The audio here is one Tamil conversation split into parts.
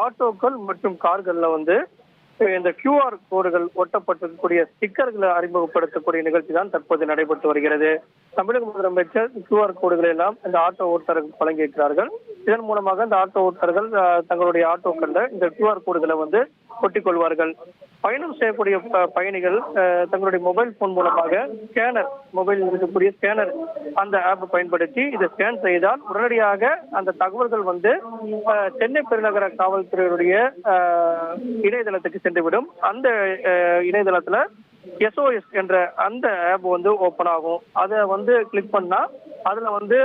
ஆட்டோக்கள் மற்றும் கார்கள்ல வந்து இந்த கியூஆர் கோடுகள் ஒட்டப்பட்டிருக்கக்கூடிய ஸ்டிக்கர்களை அறிமுகப்படுத்தக்கூடிய நிகழ்ச்சி தான் தற்போது நடைபெற்று வருகிறது. தமிழக முதலமைச்சர் கியூஆர் கோடுகளை எல்லாம் இந்த ஆட்டோ ஓட்டுநர்கள் வழங்கியிருக்கிறார்கள். இதன் மூலமாக இந்த ஆட்டோ ஓட்டுநர்கள் தங்களுடைய ஆட்டோக்கள்ல இந்த கியூஆர் கோடுகளை வந்து ஒட்டிக் கொள்வார்கள் பயணம் செய்யக்கூடிய ப- பயணிகள் தங்களுடைய மொபைல் போன் மூலமாக ஸ்கேனர் மொபைல் இருக்கக்கூடிய ஸ்கேனர் அந்த ஆப் பயன்படுத்தி இதை ஸ்கேன் செய்தால் உடனடியாக அந்த தகவல்கள் வந்து சென்னை பெருநகர காவல்துறையுடைய இணையதளத்துக்கு சென்றுவிடும். அந்த இணையதளத்துல எஸ்ஓஎஸ் என்ற அந்த ஆப் வந்து ஓபன் ஆகும். அதை வந்து கிளிக் பண்ணா அதுல வந்து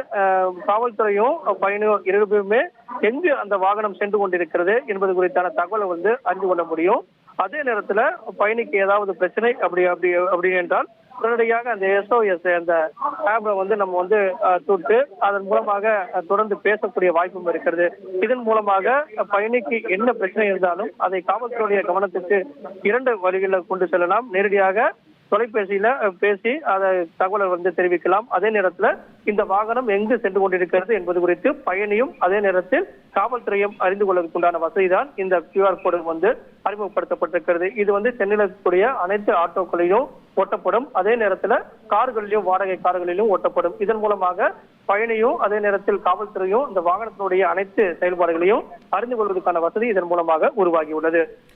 காவல்துறையும் பயணியும் இரு எங்கு அந்த வாகனம் சென்று கொண்டிருக்கிறது என்பது குறித்தான தகவலை வந்து அறிந்து கொள்ள முடியும். அதே நேரத்துல பயணிக்கு ஏதாவது பிரச்சனை அப்படி அப்படி அப்படி என்றால் உடனடியாக அந்த எஸ்ஓஎஸ் அந்த ஆப்பை வந்து நம்ம வந்து தூட்டு தொட்டு அதன் மூலமாக தொடர்ந்து பேசக்கூடிய வாய்ப்பும் இருக்கிறது. இதன் மூலமாக பயணிக்கு என்ன பிரச்சனை இருந்தாலும் அதை காவல்துறையுடைய கவனத்துக்கு இரண்டு வழிகளில் கொண்டு செல்லலாம். நேரடியாக தொலைபேசியில பேசி அதை தகவலை வந்து தெரிவிக்கலாம். அதே நேரத்துல இந்த வாகனம் எங்கு சென்று கொண்டிருக்கிறது என்பது குறித்து பயணியும் அதே நேரத்தில் காவல்துறையும் அறிந்து கொள்வதற்குண்டான வசதி தான் இந்த கியூஆர் கோடு வந்து அறிமுகப்படுத்தப்பட்டிருக்கிறது. இது வந்து சென்னையில் இருக்கக்கூடிய அனைத்து ஆட்டோக்களையும் ஒட்டப்படும் அதே நேரத்துல கார்களிலும் வாடகை கார்களிலும் ஒட்டப்படும் இதன் மூலமாக பயணியும் அதே நேரத்தில் காவல்துறையும் இந்த வாகனத்தினுடைய அனைத்து செயல்பாடுகளையும் அறிந்து கொள்வதற்கான வசதி இதன் மூலமாக உருவாகியுள்ளது.